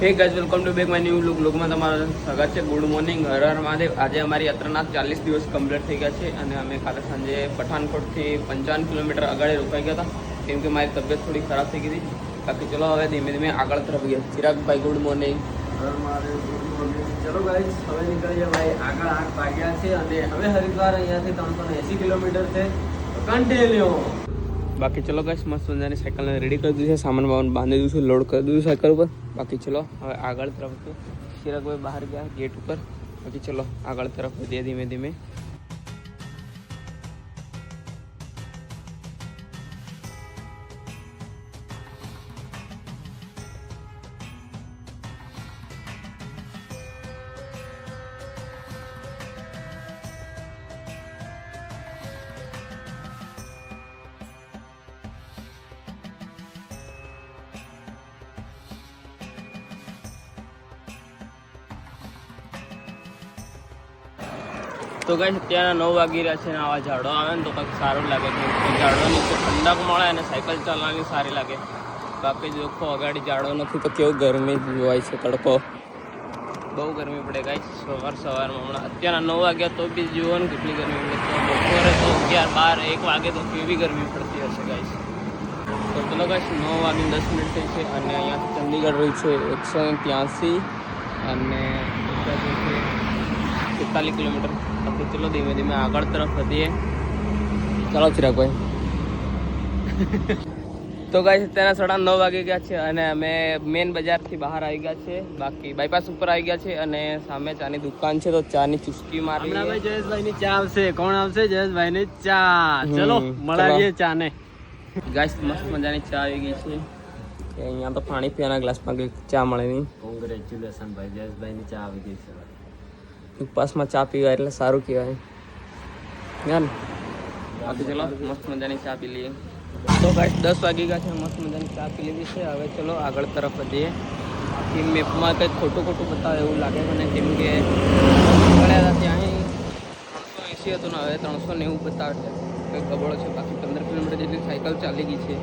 Hey guys welcome to back my new look લુકમાં તમારું સ્વાગત છે. Good morning Har Har Mahadev. આજે અમારી યાત્રાના ચાલીસ દિવસ કમ્પ્લીટ થઈ ગયા છે અને અમે કાલે સાંજે પઠાનકોટથી પંચાવન કિલોમીટર આગળ રોકાઈ ગયા હતા. કેમ કે મારી તબિયત થોડી ખરાબ થઈ ગઈ હતી. બાકી ચલો હવે ધીમે ધીમે આગળ તરફ ગયા ચિરાગભાઈ ગુડ મોર્નિંગ ચલો ગાઈસ હવે નીકળીએ ભાઈ આગળ આઠ વાગ્યા છે અને હવે હરિદ્વાર અહીંયાથી ત્રણસો એસી કિલોમીટર છે. કન્ટિન્યુ બાકી ચલો ગાઈસ મસ્ત મજાની સાયકલને રેડી કરી દીધી છે. સામાન બામાન બાંધી દીધું છે લોડ કરી દીધું સાયકલ ઉપર. બાકી ચલો, હવે આગળ તરફ શિરકભાઈ બહાર ગયા ગેટ ઉપર. બાકી ચલો, આગળ તરફ ધીમે ધીમે ધીમે. તો ગાઈસ અત્યારના નવ વાગી રહ્યા છે અને આવા ઝાડો આવે ને તો કંઈક સારું લાગે. છે ઝાડો નીચે ઠંડક મળે અને સાયકલ ચલાવવાની સારી લાગે. બાકી જોખો અગાડી ઝાડો નથી, તો કેવું ગરમી જોવાય છે તડકો. બહુ ગરમી પડે ગાઈસ સવાર સવારમાં હમણાં. અત્યારના નવ વાગ્યા તો બી જુઓ ને કેટલી ગરમી પડે. બપોરે તો અગિયાર, બાર, એક વાગે તો કેવી ગરમી પડતી હશે ગાઈસ તો ચલો ગાઈસ નવ વાગે દસ મિનિટ થઈ છે અને અહીંયાથી ચંદીગઢ રહ્યું છે એકસો ત્યાંસી અને તેતાલીસ કિલોમીટર. બાકી ચલો ધીમે ધીમે આગળ તરફ વધીએ. ચાલો ચિરાગભાઈ તો ગાઈસ તેના સાડા નવ વાગી ગયા છે અને અમે મેઇન બજારથી બહાર આવી ગયા છે. બાકી બાયપાસ ઉપર આવી ગયા છે અને સામે ચાની દુકાન છે તો ચાની ચુસ્કી મારી જયેશભાઈ ની ચા આવશે. કોણ આવશે? જયેશભાઈ ની ચા ચલો મળાવીએ ચા ને ગાઈસ મસ્ત મજાની ચા આવી ગઈ છે. અહીંયા તો પાણી પીવાના ગ્લાસમાં ચા મળે નહીં. કોંગ્રેચ્યુલેશન ભાઈ જયેશભાઈ ની ચા આવી ગઈ છે. ઉપવાસમાં ચા પીવાય એટલે સારું કહેવાય. જ્ઞાન બાકી ચલો, મસ્ત મજાની ચા પી લઈએ. તો ગાઈસ દસ વાગી ગયા છે, મસ્ત મજાની ચા પી લીધી છે. હવે ચલો, આગળ તરફ વધીએ. બાકી મેપમાં કંઈક ખોટું ખોટું બતાવે એવું લાગે મને, કેમ કે મળ્યા હતા ત્યાં ત્રણસો એંસી હતું ને, હવે ત્રણસો નેવું બતાવે છે કંઈક ગબડો છે, બાકી પંદર કિલોમીટર જેટલી સાયકલ ચાલી ગઈ છે.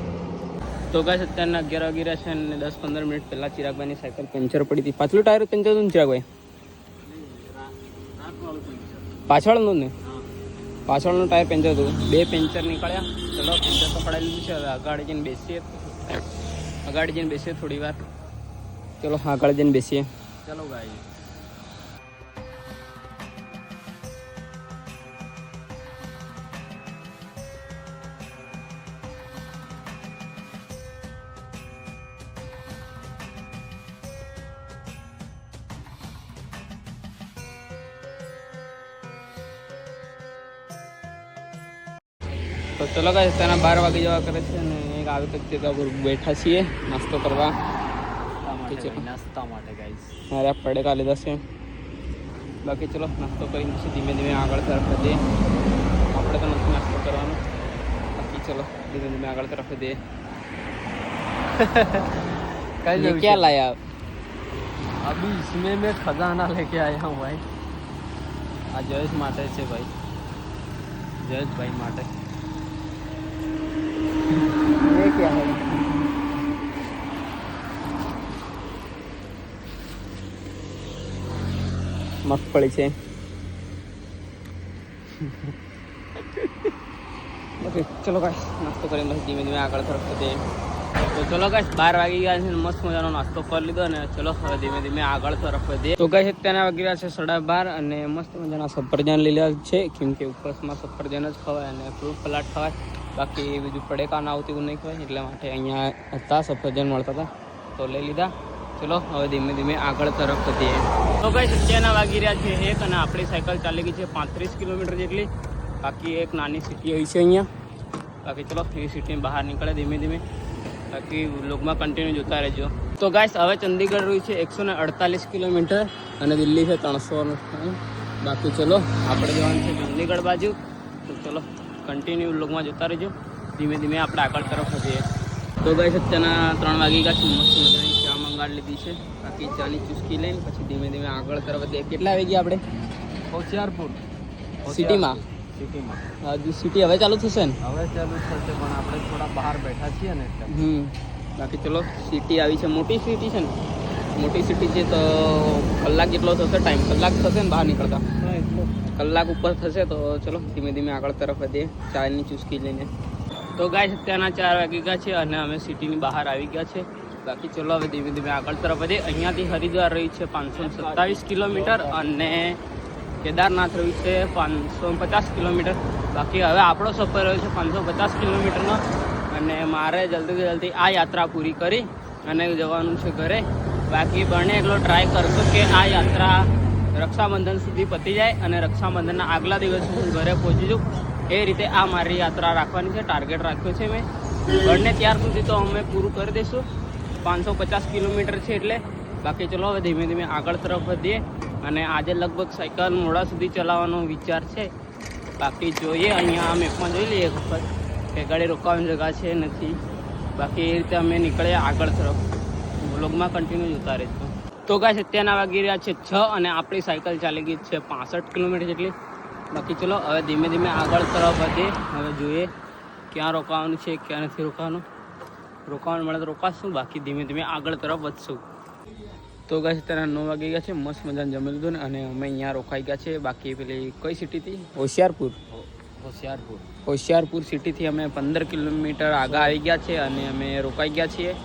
તો ગાય અત્યારના અગિયાર વાગી રહ્યા છે અને દસ પંદર મિનિટ પહેલાં ચિરાગભાઈની સાયકલ પંચર પડી હતી. પાછલું ટાયર પંચર હતું ચિરાગભાઈ? પાછળનું ને? પાછળનું ટાયર પંચર હતું. બે પંચર નીકળ્યા. ચલો પંચર તો પડાવી લીધું છે. હવે આગળ જઈને બેસીએ. આગળ જઈને બેસીએ થોડી વાર. ચલો આગળ જઈને બેસીએ. ચલો ભાઈ. તો ચલો કાંઈ તેના બાર વાગે જવા કરે છે અને એક આવી કંઈક જગ્યા પર બેઠા છીએ નાસ્તો કરવા માટે છે. ભાઈ, નાસ્તા માટે ગાઈસ મારે આ પડેકા લીધા છે બાકી ચલો નાસ્તો કરીને પછી ધીમે ધીમે આગળ તરફ વધીએ આપણે તો નથી નાસ્તો કરવાનો બાકી ચલો ધીમે ધીમે આગળ તરફ વધીએ કઈ ये क्या लाया आप? अभी इसमें मैं खजाना लेके आया हूँ भाई આ જયેશ માટે છે ભાઈ જયેશભાઈ માટે ये क्या है મગફળી છે ઓકે ચલો ગાઈસ નાસ્તો કરીને પછી ધીમે ધીમે આગળ તરફ વધીએ તો ચલો ગાઈસ બાર વાગી ગયા છે અને મસ્ત મજાનો નાસ્તો કરી લીધો અને ચલો હવે ધીમે ધીમે આગળ તરફ વધીએ તો ગાઈસ અત્યારના વાગી રહ્યા છે સાડા બાર અને મસ્ત મજાના સફરજન લીધા છે કેમ કે ઉપવાસમાં સફરજન જ ખવાય અને ફ્રૂટ સલાડ ખવાય બાકી બીજું પડે ના આવતી એવું નહીં ખવાય એટલા માટે અહીંયા હતા, સફરજન મળતા હતા. તો લઈ લીધા. ચલો, હવે ધીમે ધીમે આગળ તરફ જઈએ તો ગાઈસ, અત્યારના વાગી રહ્યા છે એક અને આપણી સાયકલ ચાલી ગઈ છે પાંત્રીસ કિલોમીટર જેટલી. બાકી એક નાની સિટી હોય છે અહીંયા. બાકી ચલો એ સિટી બહાર નીકળે ધીમે ધીમે. બાકી લોકમાં કન્ટિન્યુ જોતા રહેજો. તો ગાઈસ, હવે ચંદીગઢ રહ્યું છે એકસો ને અડતાલીસ કિલોમીટર અને દિલ્હી છે ત્રણસો બાકી ચલો, આપણે જવાનું છે ચંદીગઢ બાજુ. તો ચલો કન્ટિન્યુ લોકમાં જોતા રહેજો. ધીમે ધીમે આપણે આગળ તરફ વધીએ. તો ગાઈસ અત્યારના ત્રણ વાગી ગયા છે. મસ્ત મજાની ચા મંગાડી લીધી છે. બાકી ચાની ચુસ્કી લઈને પછી ધીમે ધીમે આગળ તરફ વધીએ. કેટલા વાગી ગયા આપણે? હોશિયારપુર. સિટીમાં? સિટીમાં. હજુ સિટી હવે ચાલુ થશે ને? હવે ચાલુ થશે પણ આપણે થોડા બહાર બેઠા છીએ ને એટલે. હમ. બાકી ચલો સિટી આવી છે. મોટી સિટી છે ને? મોટી સિટી છે તો કલાક જેટલો થશે ટાઈમ કલાક થશે ને બહાર નીકળતા? કલાક ઉપર થશે તો ચલો, ધીમે ધીમે આગળ તરફ વધીએ, ચાયની ચુસ્કી લઈને. તો ગાય અત્યારના ચાર વાગી ગયા છે અને અમે સિટીની બહાર આવી ગયા છે. બાકી ચલો, હવે ધીમે ધીમે આગળ તરફ વધીએ. અહીંયાથી હરિદ્વાર રહી છે પાંચસો સત્તાવીસ કિલોમીટર અને કેદારનાથ રહ્યું છે પાંચસો પચાસ કિલોમીટર. બાકી હવે આપણો સફર રહ્યો છે પાંચસો પચાસ કિલોમીટરનો. અને મારે જલ્દીથી જલ્દી આ યાત્રા પૂરી કરી અને જવાનું છે ઘરે. બાકી બને એટલો ટ્રાય કરશો કે આ યાત્રા રક્ષાબંધન સુધી પતી જાય અને રક્ષાબંધનના આગલા દિવસ હું ઘરે પહોંચી જાઉં. એ રીતે આ મારી યાત્રા રાખવાની છે ટાર્ગેટ રાખ્યો છે મેં. બંને ત્યાર સુધી તો અમે પૂરું કરી દઈશું. પાંચસો પચાસ કિલોમીટર છે એટલે. બાકી ચલો હવે ધીમે ધીમે આગળ તરફ વધીએ અને આજે લગભગ સાયકલ મોડા સુધી ચલાવવાનો વિચાર છે. બાકી જોઈએ, અહીંયા આ મેપમાં જોઈ લઈએ એક વખત. કે ગાડી રોકાવાની જગા છે નથી. બાકી એ રીતે અમે નીકળ્યા આગળ તરફ. બ્લોગમાં કન્ટિન્યુ જોતા રહીશું તો ગાય અત્યારના વાગી રહ્યા છે છ અને આપણી સાયકલ ચાલી ગઈ છે પાસઠ કિલોમીટર જેટલી. બાકી ચલો હવે ધીમે ધીમે આગળ તરફ વધીએ. હવે જોઈએ ક્યાં રોકાવાનું છે ક્યાં નથી રોકાવાનું. રોકાવાનું મળે તો રોકાશું બાકી ધીમે ધીમે આગળ તરફ વધશું. તો ગાય અત્યારે નવ વાગી ગયા છે મસ્ત મજાને જમી લીધું ને અને અમે અહીંયા રોકાઈ ગયા છે બાકી પેલી કઈ સિટીથી હોશિયારપુર. હોશિયારપુર. હોશિયારપુર સિટીથી અમે પંદર કિલોમીટર આગળ આવી ગયા છે અને અમે રોકાઈ ગયા છીએ.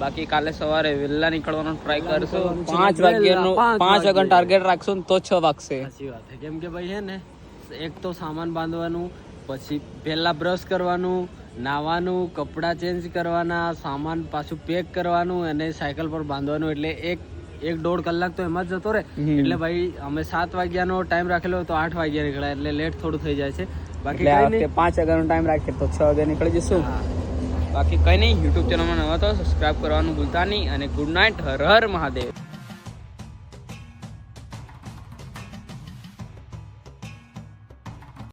બાકી કાલે સવારે વહેલા નીકળવાનો ટ્રાય કરશું. પાંચ વાગ્યાનો પાંચ વાગ્યાનો ટાર્ગેટ રાખશું ને તો છ વાગશે. સાચી વાત છે. કેમ કે ભાઈ છે ને એક તો સામાન બાંધવાનું પછી પહેલા બ્રશ કરવાનું નાવાનું કપડાં ચેન્જ કરવાના સામાન પાછું પેક કરવાનું અને સાયકલ પર બાંધવાનું. એટલે એક એક દોઢ કલાક તો એમાં જ જતો રહે. એટલે ભાઈ અમે સાત વાગ્યાનો ટાઈમ રાખેલો તો આઠ વાગ્યા નીકળ્યા એટલે લેટ થોડું થઈ જાય છે. બાકી પાંચ વાગ્યાનો ટાઈમ રાખીએ તો છ વાગ્યા નીકળી જશું. હા. બાકી કંઈ નહીં યુટ્યુબ ચેનલમાં નવા તો સબસ્ક્રાઈબ કરવાનું ભૂલતા નહીં અને ગુડ નાઇટ હર હર મહાદેવ.